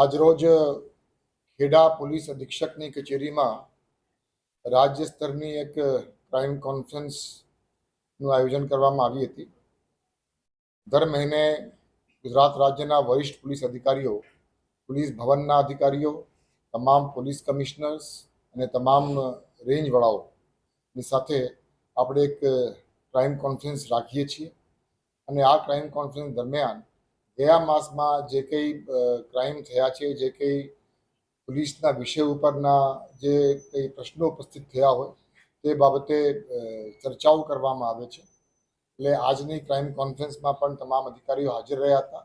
આજરોજ ખેડા પોલીસ અધિક્ષકની કચેરીમાં રાજ્ય સ્તરની એક ક્રાઇમ કોન્ફરન્સનું આયોજન કરવામાં આવી હતી. દર મહિને ગુજરાત રાજ્યના વરિષ્ઠ પોલીસ અધિકારીઓ, પોલીસ ભવનના અધિકારીઓ, તમામ પોલીસ કમિશનર્સ અને તમામ રેન્જવાળાઓની સાથે આપણે એક ક્રાઇમ કોન્ફરન્સ રાખીએ છીએ. અને આ ક્રાઇમ કોન્ફરન્સ દરમિયાન ગયા માસમાં જે કંઈ ક્રાઇમ થયા છે, જે કંઈ પોલીસના વિષય ઉપરના જે કંઈ પ્રશ્નો ઉપસ્થિત થયા હોય, તે બાબતે ચર્ચાઓ કરવામાં આવે છે. એટલે આજની ક્રાઇમ કોન્ફરન્સમાં પણ તમામ અધિકારીઓ હાજર રહ્યા હતા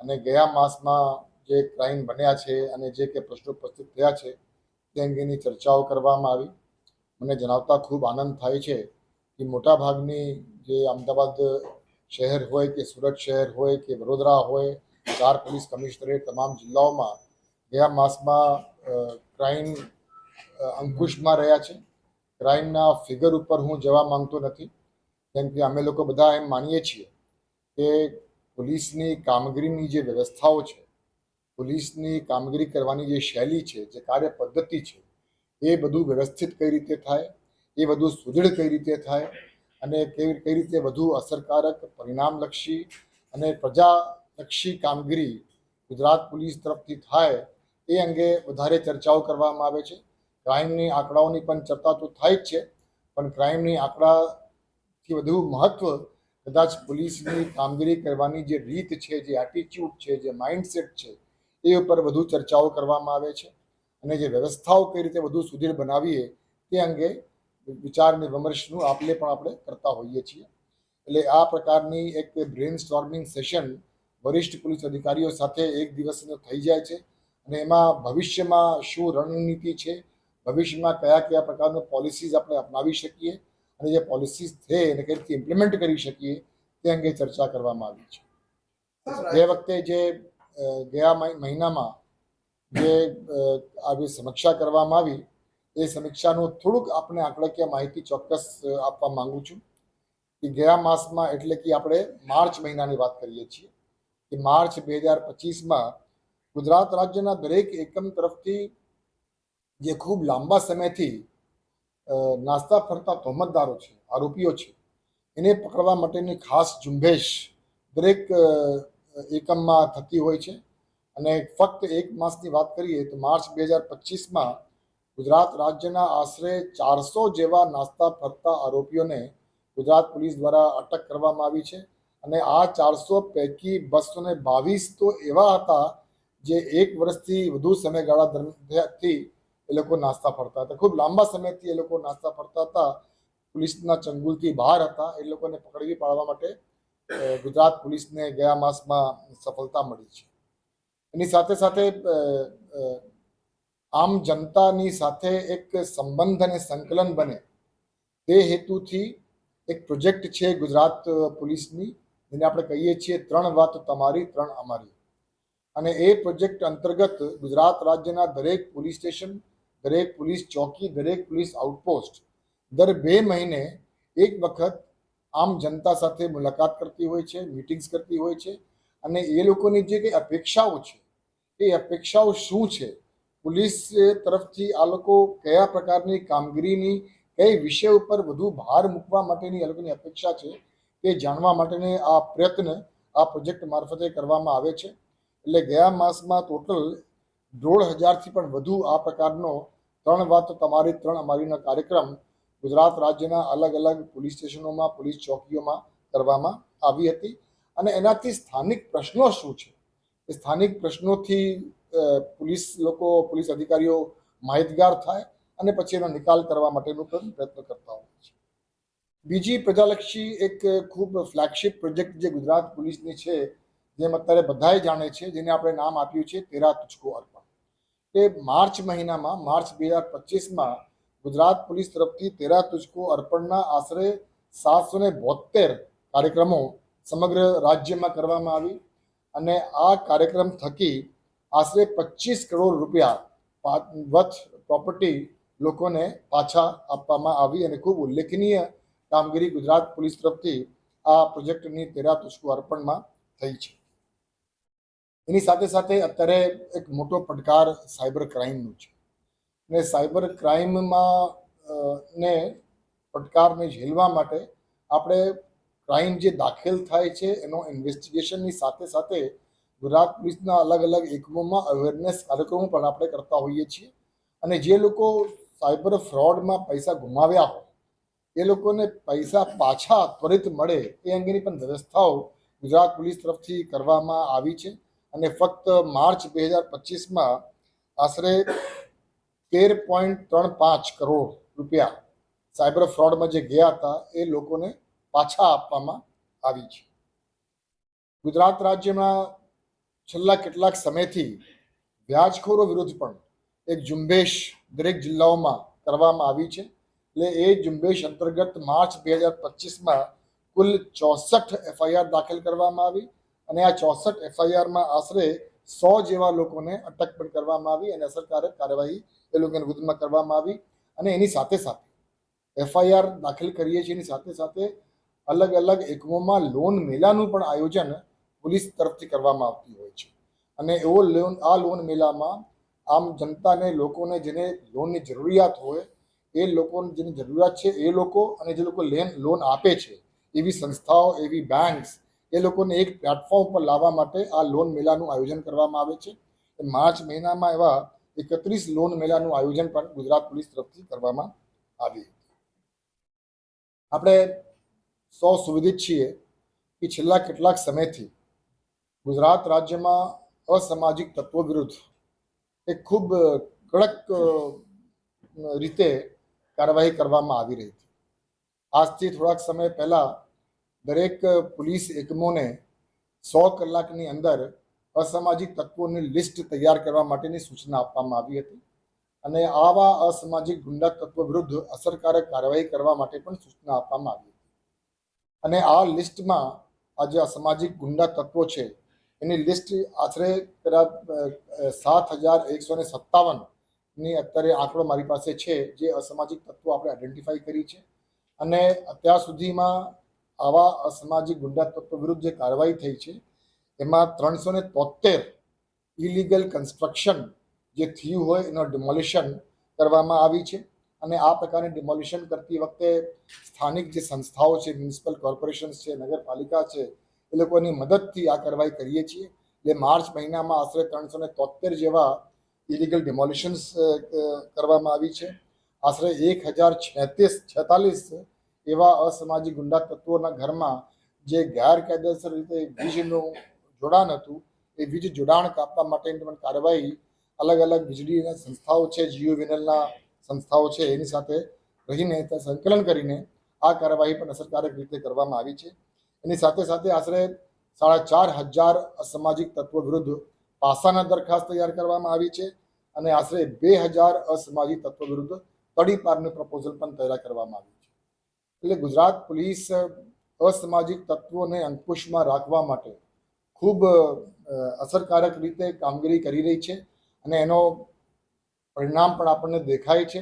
અને ગયા માસમાં જે ક્રાઇમ બન્યા છે અને જે કે પ્રશ્નો ઉપસ્થિત થયા છે, તે અંગેની ચર્ચાઓ કરવામાં આવી. મને જણાવતા ખૂબ આનંદ થાય છે કે મોટાભાગની જે અમદાવાદ શહેર હોય કે સુરત શહેર હોય કે વડોદરા હોય, ચાર પોલીસ કમિશનરેટ તમામ જિલ્લાઓમાં ગયા માસમાં ક્રાઇમ અંકુશમાં રહ્યા છે. ક્રાઇમના ફિગર ઉપર હું જવા માંગતો નથી. કેમ કે અમે લોકો બધા એમ માનીએ છીએ કે પોલીસની કામગીરીની જે વ્યવસ્થાઓ છે, પોલીસની કામગીરી કરવાની જે શૈલી છે, જે કાર્ય પદ્ધતિ છે, એ બધું વ્યવસ્થિત કઈ રીતે થાય, એ બધું સુદૃઢ કઈ રીતે થાય અને કેવી કઈ રીતે વધુ અસરકારક, પરિણામલક્ષી અને પ્રજાલક્ષી કામગીરી ગુજરાત પોલીસ તરફથી થાય એ અંગે વધારે ચર્ચાઓ કરવામાં આવે છે. ક્રાઇમની આંકડાઓની પણ ચર્ચા તો થાય જ છે, પણ ક્રાઇમની આંકડાથી વધુ મહત્વ કદાચ પોલીસની કામગીરી કરવાની જે રીત છે, જે એટીટ્યૂડ છે, જે માઇન્ડસેટ છે, એ ઉપર વધુ ચર્ચાઓ કરવામાં આવે છે. અને જે વ્યવસ્થાઓ કઈ રીતે વધુ સુદૃઢ બનાવીએ તે અંગે વિચાર અને વિમર્શનું આપલે પણ આપણે કરતા હોઈએ છીએ. એટલે આ પ્રકારની એક બ્રેન સ્ટોર્મિંગ સેશન વરિષ્ઠ પોલીસ અધિકારીઓ સાથે એક દિવસનો થઈ જાય છે અને એમાં ભવિષ્યમાં શું રણનીતિ છે, ભવિષ્યમાં કયા કયા પ્રકારનું પોલિસીઝ આપણે અપનાવી શકીએ અને જે પોલિસીઝ છે એને કઈ રીતે ઇમ્પ્લિમેન્ટ કરી શકીએ તે અંગે ચર્ચા કરવામાં આવી છે. જે વખતે જે ગયા મહિ- મહિનામાં જે આવી સમીક્ષા કરવામાં આવી એ સમીક્ષાનું થોડુંક આપણે આંકડાકીય માહિતી ચોક્કસ આપવા માંગુ છું કે ગયા માસમાં એટલે કે આપણે માર્ચ મહિનાની વાત કરીએ છીએ કે માર્ચ બે હજાર પચીસમાં ગુજરાત રાજ્યના દરેક એકમ તરફથી જે ખૂબ લાંબા સમયથી નાસ્તા ફરતા તહોમતદારો છે, આરોપીઓ છે, એને પકડવા માટેની ખાસ ઝુંબેશ દરેક એકમમાં થતી હોય છે. અને ફક્ત એક માસની વાત કરીએ તો માર્ચ બે હજાર પચીસમાં ગુજરાત રાજ્યના આશરે ચારસો જેવા નાસ્તા ફરતા આરોપીઓને ગુજરાત પોલીસ દ્વારા અટક કરવામાં આવી છે અને આ ચારસો પૈકી બસો ને બાવીસ તો એવા હતા જે એક વર્ષથી વધુ સમયગાળા દરમિયાનથી એ લોકો નાસ્તા ફરતા હતા. ખૂબ લાંબા સમયથી એ લોકો નાસ્તા ફરતા હતા. પોલીસના ચંગુલથી બહાર હતા. એ લોકોને પકડી પાડવા માટે ગુજરાત પોલીસને ગયા માસમાં સફળતા મળી છે. એની સાથે સાથે આમ જનતાની સાથે એક સંબંધ અને સંકલન બને. તે હેતુથી એક પ્રોજેક્ટ છે ગુજરાત પોલીસની, જેને આપણે કહીએ છીએ ત્રણ વાત તમારી, ત્રણ અમારી. અને એ પ્રોજેક્ટ અંતર્ગત ગુજરાત રાજ્યના દરેક પોલીસ સ્ટેશન, દરેક પોલીસ ચોકી, દરેક પોલીસ આઉટપોસ્ટ દર બે મહિને એક વખત આમ જનતા સાથે મુલાકાત કરતી હોય છે, મિટિંગ્સ કરતી હોય છે. અને એ લોકોની જે કંઈ અપેક્ષાઓ છે, એ અપેક્ષાઓ શું છે? પોલીસ તરફથી આ લોકો કયા પ્રકારની કામગીરીની, કઈ વિષય ઉપર વધુ ભાર મૂકવા માટેની આ લોકોની અપેક્ષા છે તે જાણવા માટેને આ પ્રયત્ન આ પ્રોજેક્ટ મારફતે કરવામાં આવે છે. એટલે ગયા માસમાં ટોટલ દોઢ હજારથી પણ વધુ આ પ્રકારનો ત્રણ વાત તમારી ત્રણ અમારીનો કાર્યક્રમ ગુજરાત રાજ્યના અલગ અલગ પોલીસ સ્ટેશનોમાં, પોલીસ ચોકીઓમાં કરવામાં આવી હતી. અને એનાથી સ્થાનિક પ્રશ્નો શું છે? એ સ્થાનિક પ્રશ્નોથી પોલીસ લોકો, પોલીસ અધિકારીઓ માહિતગાર થાય અને પછી એનો નિકાલ કરવા માટેનો પણ પ્રયત્ન કરતા હોય છે. બીજી પ્રજાલક્ષી એક ખૂબ ફ્લેગશિપ પ્રોજેક્ટ જે ગુજરાત પોલીસની છે, જેમ અત્યારે બધાએ જાણે છે, જેને આપણે નામ આપ્યું છે, તેરા તુચકો અર્પણ. તે માર્ચ મહિનામાં, માર્ચ બે હજાર પચીસમાં ગુજરાત પોલીસ તરફથી તેરા તુચકો અર્પણના આશરે સાતસો ને બોતેર કાર્યક્રમો સમગ્ર રાજ્યમાં કરવામાં આવી અને આ કાર્યક્રમ થકી આશરે પચીસ કરોડ રૂપિયા વચ પ્રોપર્ટી લોકોને પાછા આપવામાં આવી અને ખૂબ ઉલ્લેખનીય કામગીરી ગુજરાત પોલીસ તરફથી આ પ્રોજેક્ટની તેરા તુષ્કુ અર્પણમાં થઈ છે. એની સાથે સાથે અત્યારે એક મોટો પડકાર સાયબર ક્રાઇમનો છે. ને સાયબર ક્રાઇમમાં ને પડકારને ઝેલવા માટે આપણે ક્રાઇમ જે દાખલ થાય છે એનો ઇન્વેસ્ટિગેશનની સાથે સાથે ગુજરાત પોલીસના અલગ અલગ એકમોમાં અવેરનેસ કાર્યક્રમો પણ આપણે કરતા હોઈએ છીએ. અને જે લોકો સાયબર ફ્રોડમાં પૈસા ગુમાવ્યા હોય, એ લોકોને પૈસા પાછા ત્વરિત મળે એ અંગેની પણ વ્યવસ્થાઓ ગુજરાત પોલીસ તરફથી કરવામાં આવી છે. અને ફક્ત માર્ચ બે હજાર પચીસમાં આશરે તેર પોઈન્ટ ત્રણ પાંચ કરોડ રૂપિયા સાયબર ફ્રોડમાં જે ગયા હતા, એ લોકોને પાછા આપવામાં આવી છે. ગુજરાત રાજ્યમાં છેલ્લા કેટલાક સમયથી વ્યાજખોરો વિરુદ્ધ પણ એક ઝુંબેશ દરેક જિલ્લાઓમાં કરવામાં આવી છે. એટલે એ ઝુંબેશ અંતર્ગત માર્ચ બે હજાર પચીસમાં કુલ ચોસઠ એફઆઈઆર દાખલ કરવામાં આવી અને આ ચોસઠ એફઆઈઆરમાં આશરે સો જેવા લોકોને અટક પણ કરવામાં આવી અને અસરકારક કાર્યવાહી એ લોકોને વિરુદ્ધમાં કરવામાં આવી અને એની સાથે સાથે એફઆઈઆર દાખલ કરીએ છીએ. એની સાથે સાથે અલગ અલગ એકમોમાં લોન મેળાનું પણ આયોજન પોલીસ તરફથી કરવામાં આવતી હોય છે. અને એવો લોન, આ લોન મેળામાં આમ જનતાને, લોકોને જેને લોનની જરૂરિયાત હોય, એ લોકોને જેની જરૂરિયાત છે, એ લોકો અને જે લોકો લેન, લોન આપે છે, એવી સંસ્થાઓ, એવી બેંક્સ એ લોકોને એક પ્લેટફોર્મ પર લાવવા માટે આ લોન મેળાનું આયોજન કરવામાં આવે છે. માર્ચ મહિનામાં એવા એકત્રીસ લોન મેળાનું આયોજન પણ ગુજરાત પોલીસ તરફથી કરવામાં આવ્યું આપણે સૌ સુવિધિત છીએ કે છેલ્લા કેટલાક સમયથી ગુજરાત રાજ્યમાં અસામાજિક તત્વો વિરુદ્ધ એક ખૂબ કડક રીતે કાર્યવાહી કરવામાં આવી રહી હતી. આજથી થોડાક સમય પહેલા દરેક પોલીસ એકમોને સો કલાકની અંદર અસામાજિક તત્વોની લિસ્ટ તૈયાર કરવા માટેની સૂચના આપવામાં આવી હતી અને આવા અસામાજિક ગુંડા તત્વો વિરુદ્ધ અસરકારક કાર્યવાહી કરવા માટે પણ સૂચના આપવામાં આવી હતી. અને આ લિસ્ટમાં આ જે અસામાજિક ગુંડા તત્વો છે એની લિસ્ટ આશરે સાત હજાર એકસો ને સત્તાવનની અત્યારે આંકડો મારી પાસે છે, જે અસામાજિક તત્વો આપણે આઈડેન્ટિફાઈ કરી છે. અને અત્યાર સુધીમાં આવા અસામાજિક ગુંડા તત્વો વિરુદ્ધ જે કાર્યવાહી થઈ છે, એમાં ત્રણસો ને તોતેર ઇલીગલ કન્સ્ટ્રક્શન જે થયું હોય એનો ડિમોલિશન કરવામાં આવી છે. અને આ પ્રકારની ડિમોલિશન કરતી વખતે સ્થાનિક જે સંસ્થાઓ છે મ્યુનિસિપલ કોર્પોરેશન્સ છે, નગરપાલિકા છે એ લોકોની મદદથી આ કાર્યવાહી કરીએ છીએ. એટલે માર્ચ મહિનામાં આશરે ત્રણસો ને તોતેર જેવા ઇલીગલ ડિમોલિશન્સ કરવામાં આવી છે. આશરે એક હજાર છેત્રીસ, છેતાલીસ એવા અસામાજિક ગુંડા તત્વોના ઘરમાં જે ગેરકાયદેસર રીતે વીજનું જોડાણ હતું, એ વીજ જોડાણ કાપવા માટેની પણ કાર્યવાહી અલગ અલગ વીજળીના સંસ્થાઓ છે, જીઓ વિનલના સંસ્થાઓ છે, એની સાથે રહીને સંકલન કરીને આ કાર્યવાહી પણ અસરકારક રીતે કરવામાં આવી છે. એની સાથે સાથે આશરે સાડા ચાર હજાર અસામાજિક તત્વો વિરુદ્ધ પાસાના દરખાસ્ત તૈયાર કરવામાં આવી છે અને આશરે બે હજાર અસામાજિક તત્વો વિરુદ્ધ તડીપારનું પ્રપોઝલ પણ તૈયાર કરવામાં આવ્યું છે. એટલે ગુજરાત પોલીસ અસામાજિક તત્વોને અંકુશમાં રાખવા માટે ખૂબ અસરકારક રીતે કામગીરી કરી રહી છે અને એનો પરિણામ પણ આપણને દેખાય છે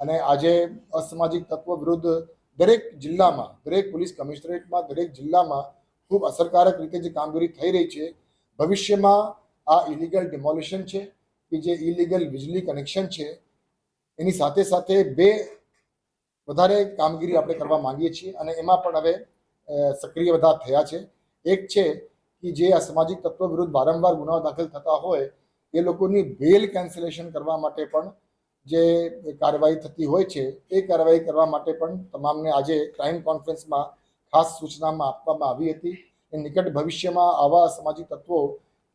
અને આજે અસામાજિક તત્વો વિરુદ્ધ દરેક જિલ્લામાં, દરેક પોલીસ કમિશનરેટમાં, દરેક જિલ્લામાં ખૂબ અસરકારક રીતે જે કામગીરી થઈ રહી છે, ભવિષ્યમાં આ ઇલીગલ ડિમોલિશન છે કે જે ઇલીગલ વીજળી કનેક્શન છે, એની સાથે સાથે બે વધારે કામગીરી આપણે કરવા માંગીએ છીએ અને એમાં પણ હવે સક્રિય બધા થયા છે. એક છે કે જે અસામાજિક તત્વો વિરુદ્ધ વારંવાર ગુનાઓ દાખલ થતા હોય, એ લોકોની બેલ કેન્સલેશન કરવા માટે પણ જે કાર્યવાહી થતી હોય છે, એ કાર્યવાહી કરવા માટે પણ તમામને આજે ક્રાઇમ કોન્ફરન્સમાં ખાસ સૂચનામાં આપવામાં આવી હતી. એ નિકટ ભવિષ્યમાં આવા સામાજિક તત્વો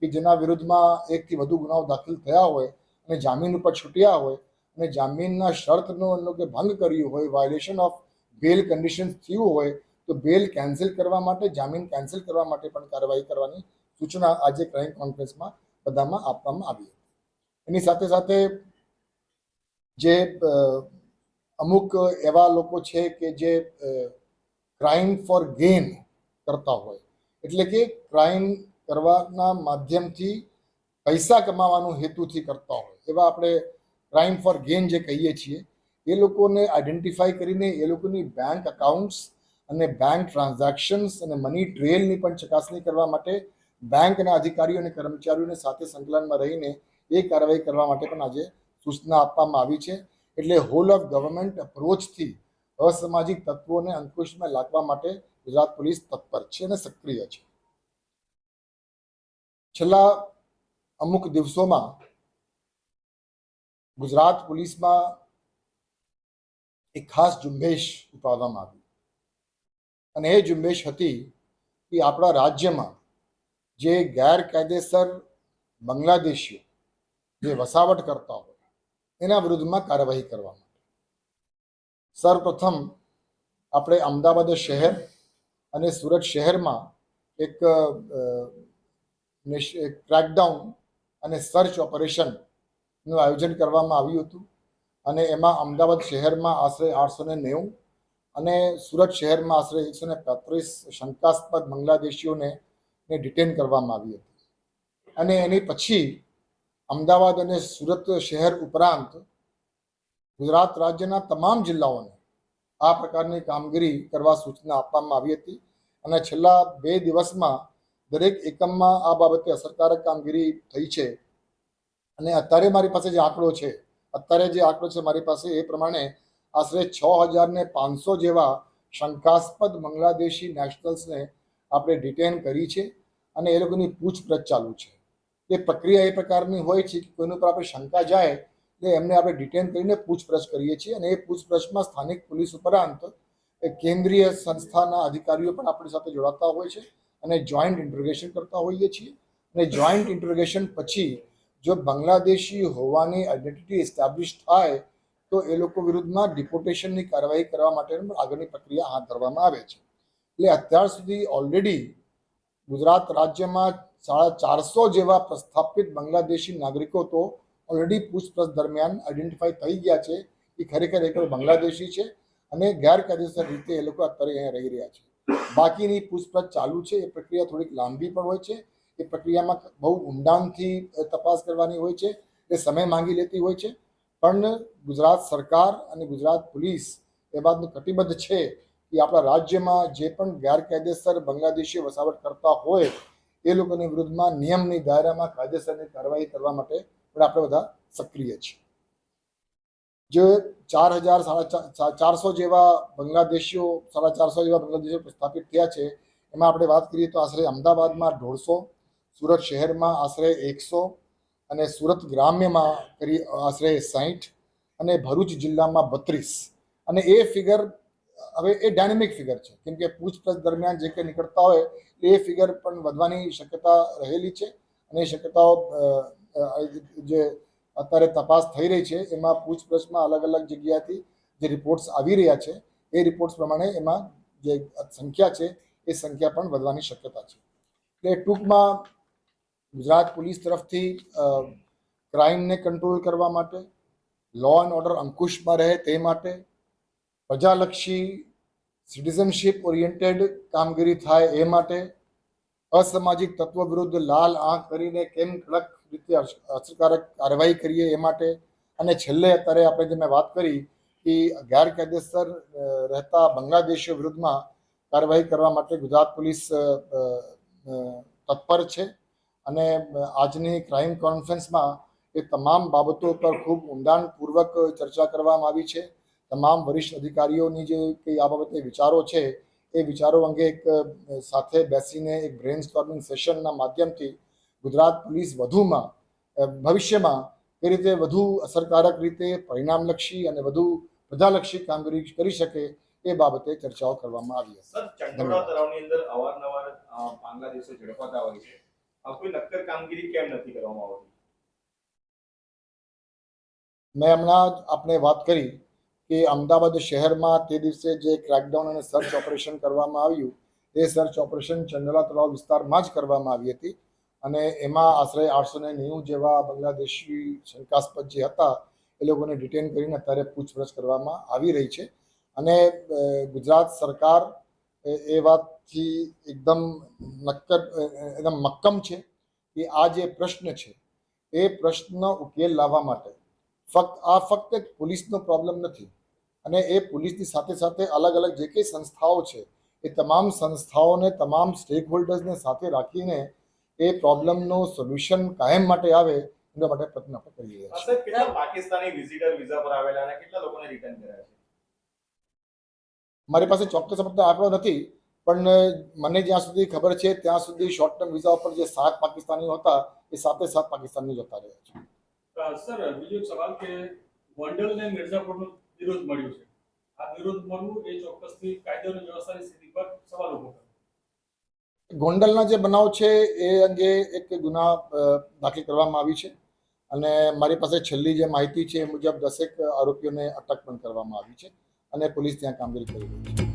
કે જેના વિરુદ્ધમાં એકથી વધુ ગુનાઓ દાખલ થયા હોય અને જામીન ઉપર છૂટ્યા હોય અને જામીનના શરતનો એનો કે ભંગ કર્યું હોય વાયોલેશન ઓફ બેલ કન્ડિશન થયું હોય, તો બેલ કેન્સલ કરવા માટે, જામીન કેન્સલ કરવા માટે પણ કાર્યવાહી કરવાની સૂચના આજે ક્રાઇમ કોન્ફરન્સમાં બધામાં આપવામાં આવી હતી. એની સાથે સાથે જે અમુક એવા લોકો છે કે જે ક્રાઇમ ફોર ગેન કરતા હોય. એટલે કે ક્રાઇમ કરવાના માધ્યમથી પૈસા કમાવાનું હેતુથી કરતા હોય. એવા આપણે ક્રાઇમ ફોર ગેન જે કહીએ છીએ, એ લોકોને આઈડેન્ટિફાઈ કરીને એ લોકોની બેંક અકાઉન્ટ્સ અને બેંક ટ્રાન્ઝેક્શન્સ અને મની ટ્રેલની પણ ચકાસણી કરવા માટે બેંકના અધિકારીઓ અને કર્મચારીઓને સાથે સંકલનમાં રહીને એ કાર્યવાહી કરવા માટે પણ આજે સૂચના આપવામાં આવી છે. એટલે હોલ ઓફ ગવર્મેન્ટ અપ્રોચથી અસામાજિક તત્વોને અંકુશમાં લાગવા માટે ગુજરાત પોલીસ તત્પર છે અને સક્રિય છે. છેલ્લા અમુક દિવસોમાં ગુજરાત પોલીસમાં એક ખાસ ઝુંબેશ ઉપાડવામાં આવી. અને એ ઝુંબેશ હતી કે આપણા રાજ્યમાં જે ગેરકાયદેસર બાંગ્લાદેશીઓ જે વસાવટ કરતા હોય એના વિરુદ્ધમાં કાર્યવાહી કરવા માટે. સર્વપ્રથમ આપણે અમદાવાદ શહેર અને સુરત શહેરમાં એક ક્રેકડાઉન અને સર્ચ ઓપરેશનનું આયોજન કરવામાં આવ્યું હતું. અને એમાં અમદાવાદ શહેરમાં આશરે આઠસો ને નેવું અને સુરત શહેરમાં આશરે એકસો ને પાંત્રીસ શંકાસ્પદ બાંગ્લાદેશીઓને ડિટેન કરવામાં આવી હતી. અને એની પછી અમદાવાદ અને સુરત શહેર ઉપરાંત ગુજરાત રાજ્યના તમામ જિલ્લાઓને આ પ્રકારની કામગીરી કરવા સૂચના આપવામાં આવી હતી અને છેલ્લા બે દિવસમાં દરેક એકમમાં આ બાબતે અસરકારક કામગીરી થઈ છે. અને અત્યારે મારી પાસે જે આંકડો છે, અત્યારે જે આંકડો છે મારી પાસે એ પ્રમાણે આશરે છ હજાર ને પાંચસો જેવા શંકાસ્પદ બાંગ્લાદેશી નેશનલ્સને આપણે ડિટેન કરી છે અને એ લોકોની પૂછપરછ ચાલુ છે. એ પ્રક્રિયા એ પ્રકારની હોય છે કે કોઈની ઉપર આપણે શંકા જાય એટલે એમને આપણે ડિટેન કરીને પૂછપરછ કરીએ છીએ અને એ પૂછપરછમાં સ્થાનિક પોલીસ ઉપરાંત કેન્દ્રીય સંસ્થાના અધિકારીઓ પણ આપણી સાથે જોડાતા હોય છે અને જોઈન્ટ ઇન્ટ્રોગેશન કરતા હોઈએ છીએ. અને જોઈન્ટ ઇન્ટ્રોગેશન પછી જો બાંગ્લાદેશી હોવાની આઈડેન્ટિટી એસ્ટાબ્લિશ થાય, તો એ લોકો વિરુદ્ધમાં ડિપોર્ટેશનની કાર્યવાહી કરવા માટે આગળની પ્રક્રિયા હાથ ધરવામાં આવે છે. એટલે અત્યાર સુધી ઓલરેડી ગુજરાત રાજ્યમાં સાડા ચારસો જેવા પ્રસ્થાપિત બાંગ્લાદેશી નાગરિકો તો ઓલરેડી પૂછપરછ દરમિયાન આઈડેન્ટિફાઈ થઈ ગયા છે. એ ખરેખર એક બાંગ્લાદેશી છે અને ગેરકાયદેસર રીતે એ લોકો અત્યારે અહીંયા રહી રહ્યા છે. બાકીની પૂછપરછ ચાલુ છે. એ પ્રક્રિયા થોડીક લાંબી પણ હોય છે. એ પ્રક્રિયામાં બહુ ઊંડાણથી તપાસ કરવાની હોય છે. એ સમય માંગી લેતી હોય છે. પણ ગુજરાત સરકાર અને ગુજરાત પોલીસ એ બાબતનું કટિબદ્ધ છે. કે આપણા રાજ્યમાં જે પણ ગેરકાયદેસર બાંગ્લાદેશી વસાવટ કરતા હોય, એ લોકોની વિરુદ્ધમાં નિયમની દાયરામાં કાયદેસરની કાર્યવાહી કરવા માટે પણ આપણે બધા સક્રિય છીએ. જે ચાર હજાર સાડા ચારસો જેવા બાંગ્લાદેશીઓ, સાડા ચારસો જેવા બાંગ્લાદેશીઓ પ્રસ્થાપિત થયા છે, એમાં આપણે વાત કરીએ તો આશરે અમદાવાદમાં દોઢસો, સુરત શહેરમાં આશરે એકસો અને સુરત ગ્રામ્યમાં કરી, આશરે સાહીઠ અને ભરૂચ જિલ્લામાં બત્રીસ. અને એ ફિગર હવે એ ડાયનેમિક ફિગર છે. કેમ કે પૂછપરછ દરમિયાન જે કંઈ નીકળતા હોય, એ ફિગર પણ વધવાની શક્યતા રહેલી છે અને એ શક્યતાઓ જે અત્યારે તપાસ થઈ રહી છે, એમાં પૂછપરછમાં અલગ અલગ જગ્યાથી જે રિપોર્ટ્સ આવી રહ્યા છે, એ રિપોર્ટ્સ પ્રમાણે એમાં જે સંખ્યા છે, એ સંખ્યા પણ વધવાની શક્યતા છે. એટલે ટૂંકમાં ગુજરાત પોલીસ તરફથી ક્રાઇમને કંટ્રોલ કરવા માટે લો એન્ડ ઓર્ડર અંકુશમાં રહે તે માટે પ્રજાલક્ષી સિટીઝનશીપ ઓરિએન્ટેડ કામગીરી થાય એ માટે અસામાજિક તત્વ વિરુદ્ધ લાલ આંખ કરીને કેમ કડક રીતે અસરકારક કાર્યવાહી કરીએ એ માટે? અને છેલ્લે અત્યારે આપણે જે મેં વાત કરી કે ગેરકાયદેસર રહેતા બાંગ્લાદેશીઓ વિરુદ્ધમાં કાર્યવાહી કરવા માટે ગુજરાત પોલીસ તત્પર છે. અને આજની ક્રાઇમ કોન્ફરન્સમાં એ તમામ બાબતો પર ખૂબ ઊંડાણપૂર્વક ચર્ચા કરવામાં આવી છે. તમામ વરિષ્ઠ અધિકારીઓની જે કંઈ આ બાબતે વિચારો છે એ વિચારો અંગે એક સાથે બેસીને એક બ્રેન સ્ટોર્મિંગ સેશનના માધ્યમથી ગુજરાત પોલીસ વધુમાં ભવિષ્યમાં એ રીતે વધુ અસરકારક રીતે પરિણામલક્ષી અને વધુ પ્રજાલક્ષી કામગીરી કરી શકે એ બાબતે ચર્ચાઓ કરવામાં આવી હતી. તળાવની અંદર અવારનવાર બાંગ્લાદેશો ઝડપાતા હોય છે. કોઈ નક્કર કામગીરી કેમ નથી કરવામાં આવતી? મેં હમણાં જ આપણે વાત કરી કે અમદાવાદ શહેરમાં તે દિવસે જે ક્રેકડાઉન અને સર્ચ ઓપરેશન કરવામાં આવ્યું, એ સર્ચ ઓપરેશન ચંડલા તળાવ વિસ્તારમાં જ કરવામાં આવી હતી. અને એમાં આશરે આઠસો ને નેવું જેવા બાંગ્લાદેશી શંકાસ્પદ જે હતા, એ લોકોને ડિટેન કરીને અત્યારે પૂછપરછ કરવામાં આવી રહી છે. અને ગુજરાત સરકાર, એ વાતથી એકદમ નક્કર એકદમ મક્કમ છે કે આ જે પ્રશ્ન છે, એ પ્રશ્ન ઉકેલ લાવવા માટે ફક્ત, આ ફક્ત પોલીસનો પ્રોબ્લેમ નથી. અને એ પોલીસની સાથે સાથે અલગ અલગ જે કંઈ સંસ્થાઓ છે એ તમામ સંસ્થાઓને તમામ સ્ટેક હોલ્ડર્સને સાથે રાખીને એ પ્રોબ્લેમનું સોલ્યુશન કાયમ માટે આવે એના માટે પ્રયત્ન આપણે કરી રહ્યા છીએ. કેટલા પાકિસ્તાની વિઝિટર વિઝા પર આવેલા અને કેટલા લોકોને રિટર્ન કર્યા છે? મારી પાસે ચોક્કસ પડતો આંકડો નથી પણ મને જ્યાં સુધી ખબર છે ત્યાં સુધી શોર્ટ ટર્મ વિઝા ઉપર જે સાત પાકિસ્તાનીઓ હતા એ સાતે સાત પાકિસ્તાનની જતા રહ્યા છે. સર બીજો સવાલ કે ગોંડલ ને મિર્ઝાપુરનો વિરોધ મળ્યો છે. આ વિરોધ મળવું એ ચોક્કસથી કાયદો અને વ્યવસ્થાની સ્થિતિ પર સવાલ ઊભો કરે. ગોંડલના જે બનાવ છે એ અંગે એક ગુના દાખલ કરવામાં આવી છે અને મારી પાસે છેલ્લી જે માહિતી છે એ મુજબ દસેક આરોપીઓને અટક પણ કરવામાં આવી છે અને પોલીસ ત્યાં કામગીરી કરી રહી છે.